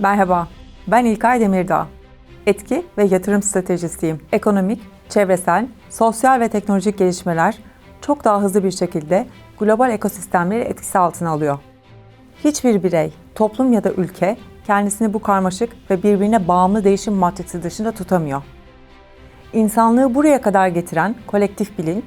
Merhaba, ben İlkay Demirdağ. Etki ve yatırım stratejisiyim. Ekonomik, çevresel, sosyal ve teknolojik gelişmeler çok daha hızlı bir şekilde global ekosistemleri etkisi altına alıyor. Hiçbir birey, toplum ya da ülke kendisini bu karmaşık ve birbirine bağımlı değişim matrisi dışında tutamıyor. İnsanlığı buraya kadar getiren kolektif bilinç,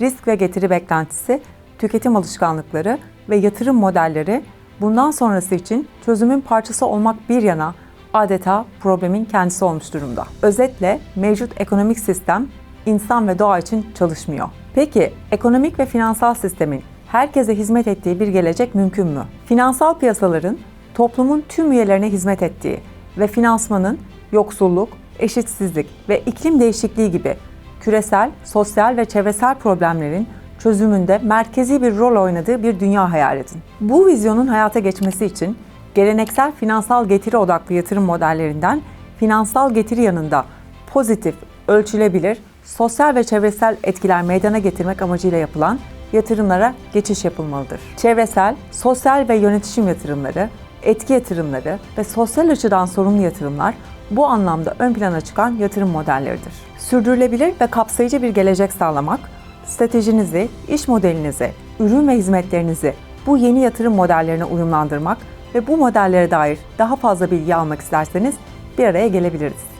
risk ve getiri beklentisi, tüketim alışkanlıkları ve yatırım modelleri bundan sonrası için çözümün parçası olmak bir yana adeta problemin kendisi olmuş durumda. Özetle mevcut ekonomik sistem insan ve doğa için çalışmıyor. Peki ekonomik ve finansal sistemin herkese hizmet ettiği bir gelecek mümkün mü? Finansal piyasaların toplumun tüm üyelerine hizmet ettiği ve finansmanın yoksulluk, eşitsizlik ve iklim değişikliği gibi küresel, sosyal ve çevresel problemlerin çözümünde merkezi bir rol oynadığı bir dünya hayal edin. Bu vizyonun hayata geçmesi için geleneksel finansal getiri odaklı yatırım modellerinden finansal getiri yanında pozitif, ölçülebilir, sosyal ve çevresel etkiler meydana getirmek amacıyla yapılan yatırımlara geçiş yapılmalıdır. Çevresel, sosyal ve yönetişim yatırımları, etki yatırımları ve sosyal açıdan sorumlu yatırımlar bu anlamda ön plana çıkan yatırım modelleridir. Sürdürülebilir ve kapsayıcı bir gelecek sağlamak, stratejinizi, iş modelinizi, ürün ve hizmetlerinizi bu yeni yatırım modellerine uyumlandırmak ve bu modellere dair daha fazla bilgi almak isterseniz bir araya gelebiliriz.